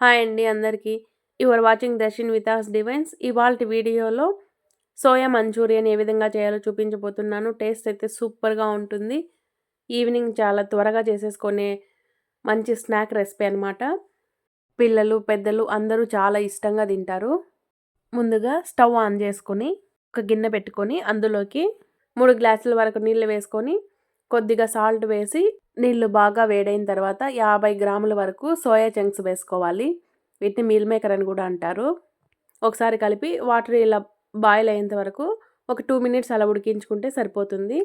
Hi అండి అందరికీ. You're watching Darshan with us divines. ఇవాళ వీడియోలో సోయా మంచూరియన్ ఏ విధంగా చేయాలో చూపించబోతున్నాను. టేస్ట్ అయితే సూపర్గా ఉంటుంది. ఈవినింగ్ చాలా త్వరగా చేసేసుకునే మంచి స్నాక్ రెసిపీ అనమాట పిల్లలు పెద్దలు అందరూ చాలా ఇష్టంగా తింటారు. ముందుగా స్టవ్ ఆన్ చేసుకొని ఒక గిన్నె పెట్టుకొని అందులోకి మూడు గ్లాసుల వరకు నీళ్ళు వేసుకొని కొద్దిగా సాల్ట్ వేసి నీళ్ళు బాగా వేడైన తర్వాత యాభై గ్రాముల వరకు సోయా చంక్స్ వేసుకోవాలి. వీటిని మీల్ మేకర్ అని కూడా అంటారు. ఒకసారి కలిపి వాటర్ ఇలా బాయిల్ అయ్యేంత వరకు ఒక టూ మినిట్స్ అలా ఉడికించుకుంటే సరిపోతుంది.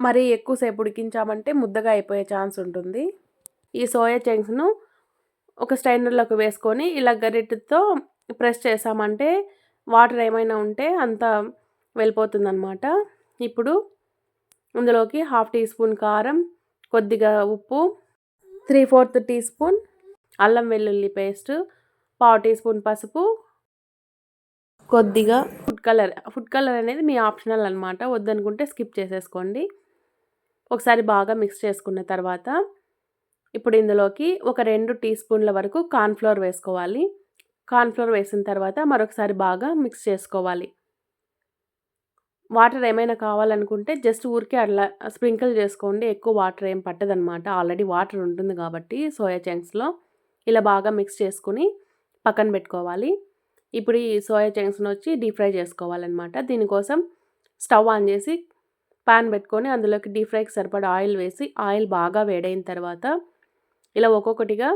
మరి ఎక్కువసేపు ఉడికించామంటే ముద్దగా అయిపోయే ఛాన్స్ ఉంటుంది. ఈ సోయా చంక్స్ను ఒక స్టైనర్లోకి వేసుకొని ఇలా గరిటెతో ప్రెస్ చేసామంటే వాటర్ ఏమైనా ఉంటే అంతా వెళ్ళిపోతుందన్నమాట. ఇప్పుడు ఇందులోకి హాఫ్ టీ స్పూన్ కారం కొద్దిగా ఉప్పు త్రీ ఫోర్త్ టీ స్పూన్ అల్లం వెల్లుల్లి పేస్ట్ పావు టీ స్పూన్ పసుపు కొద్దిగా ఫుడ్ కలర్. ఫుడ్ కలర్ అనేది మీ ఆప్షనల్ అనమాట వద్దనుకుంటే స్కిప్ చేసేసుకోండి. ఒకసారి బాగా మిక్స్ చేసుకున్న తర్వాత ఇప్పుడు ఇందులోకి ఒక రెండు టీ స్పూన్ల వరకు కార్న్ఫ్లోర్ వేసుకోవాలి. కార్న్ఫ్లోర్ వేసిన తర్వాత మరొకసారి బాగా మిక్స్ చేసుకోవాలి. వాటర్ ఏమైనా కావాలనుకుంటే జస్ట్ ఊరికే అట్లా స్ప్రింకిల్ చేసుకోండి. ఎక్కువ వాటర్ ఏం పట్టదనమాట ఆల్రెడీ వాటర్ ఉంటుంది కాబట్టి సోయా చంక్స్లో ఇలా బాగా మిక్స్ చేసుకుని పక్కన పెట్టుకోవాలి. ఇప్పుడు ఈ సోయా చంక్స్ని వచ్చి డీప్ ఫ్రై చేసుకోవాలన్నమాట. దీనికోసం స్టవ్ ఆన్ చేసి పాన్ పెట్టుకొని అందులోకి డీప్ ఫ్రైకి సరిపడా ఆయిల్ వేసి ఆయిల్ బాగా వేడైన తర్వాత ఇలా ఒక్కొక్కటిగా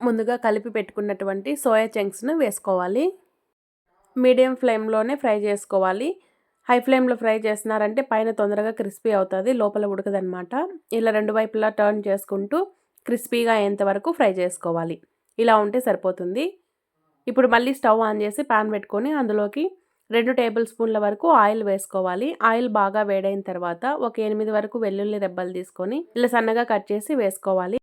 ముందుగా కలిపి పెట్టుకున్నటువంటి సోయా చంక్స్ను వేసుకోవాలి. మీడియం ఫ్లేమ్లోనే ఫ్రై చేసుకోవాలి. హై ఫ్లేమ్లో ఫ్రై చేస్తున్నారంటే పైన తొందరగా క్రిస్పీ అవుతుంది లోపల ఉడకదనమాట ఇలా రెండు వైపులా టర్న్ చేసుకుంటూ క్రిస్పీగా అయ్యేంతవరకు ఫ్రై చేసుకోవాలి. ఇలా ఉంటే సరిపోతుంది. ఇప్పుడు మళ్ళీ స్టవ్ ఆన్ చేసి పాన్ పెట్టుకొని అందులోకి రెండు టేబుల్ స్పూన్ల వరకు ఆయిల్ వేసుకోవాలి. ఆయిల్ బాగా వేడైన తర్వాత ఒక ఎనిమిది వరకు వెల్లుల్లి రెబ్బలు తీసుకొని ఇలా సన్నగా కట్ చేసి వేసుకోవాలి.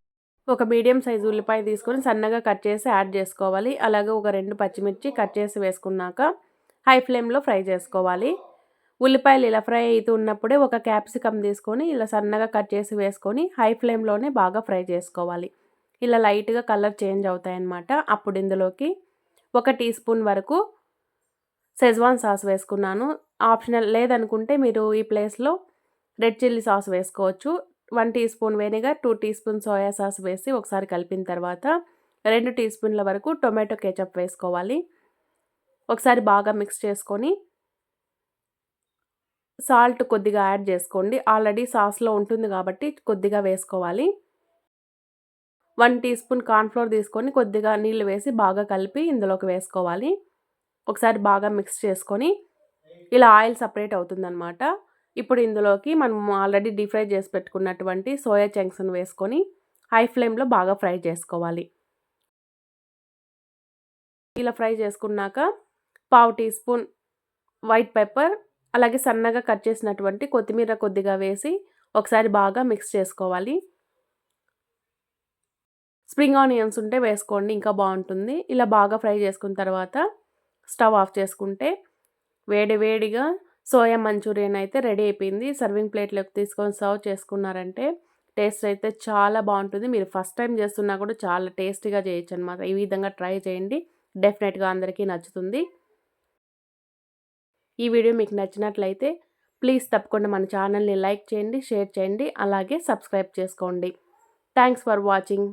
ఒక మీడియం సైజు ఉల్లిపాయ తీసుకొని సన్నగా కట్ చేసి యాడ్ చేసుకోవాలి. అలాగే ఒక రెండు పచ్చిమిర్చి కట్ చేసి వేసుకున్నాక హై ఫ్లేమ్లో ఫ్రై చేసుకోవాలి. ఉల్లిపాయలు ఇలా ఫ్రై అవుతూ ఉన్నప్పుడే ఒక క్యాప్సికమ్ తీసుకొని ఇలా సన్నగా కట్ చేసి వేసుకొని హై ఫ్లేమ్లోనే బాగా ఫ్రై చేసుకోవాలి. ఇలా లైట్గా కలర్ చేంజ్ అవుతాయన్నమాట. అప్పుడు ఇందులోకి ఒక టీ స్పూన్ వరకు సెజ్వాన్ సాస్ వేసుకున్నాను. ఆప్షనల్ లేదనుకుంటే మీరు ఈ ప్లేస్లో రెడ్ చిల్లీ సాస్ వేసుకోవచ్చు. One teaspoon vinegar two teaspoon soya sauce వేసి ఒకసారి కలిపిన తర్వాత రెండు టీ స్పూన్ల వరకు టొమాటో కేచప్ వేసుకోవాలి. ఒకసారి బాగా మిక్స్ చేసుకొని సాల్ట్ కొద్దిగా యాడ్ చేసుకోండి. ఆల్రెడీ సాస్లో ఉంటుంది కాబట్టి కొద్దిగా వేసుకోవాలి. వన్ టీ స్పూన్ కార్న్ఫ్లోర్ తీసుకొని కొద్దిగా నీళ్ళు వేసి బాగా కలిపి ఇందులోకి వేసుకోవాలి. ఒకసారి బాగా మిక్స్ చేసుకొని ఇలా ఆయిల్ సపరేట్ అవుతుందన్నమాట. ఇప్పుడు ఇందులోకి మనం ఆల్రెడీ డీప్ ఫ్రై చేసి పెట్టుకున్నటువంటి సోయా చంక్స్ని వేసుకొని హై ఫ్లేమ్లో బాగా ఫ్రై చేసుకోవాలి. ఇలా ఫ్రై చేసుకున్నాక పావు టీ స్పూన్ వైట్ పెప్పర్ అలాగే సన్నగా కట్ చేసినటువంటి కొత్తిమీర కొద్దిగా వేసి ఒకసారి బాగా మిక్స్ చేసుకోవాలి. స్ప్రింగ్ ఆనియన్స్ ఉంటే వేసుకోండి ఇంకా బాగుంటుంది. ఇలా బాగా ఫ్రై చేసుకున్న తర్వాత స్టవ్ ఆఫ్ చేసుకుంటే వేడి వేడిగా సోయా మంచూరియన్ అయితే రెడీ అయిపోయింది. సర్వింగ్ ప్లేట్లోకి తీసుకొని సర్వ్ చేసుకున్నారంటే టేస్ట్ అయితే చాలా బాగుంటుంది. మీరు ఫస్ట్ టైం చేస్తున్నా కూడా చాలా టేస్టీగా చేయొచ్చు అనమాట ఈ విధంగా ట్రై చేయండి. డెఫినెట్గా అందరికీ నచ్చుతుంది. ఈ వీడియో మీకు నచ్చినట్లయితే ప్లీజ్ తప్పకుండా మన ఛానల్ని లైక్ చేయండి షేర్ చేయండి అలాగే సబ్స్క్రైబ్ చేసుకోండి. Thanks for watching.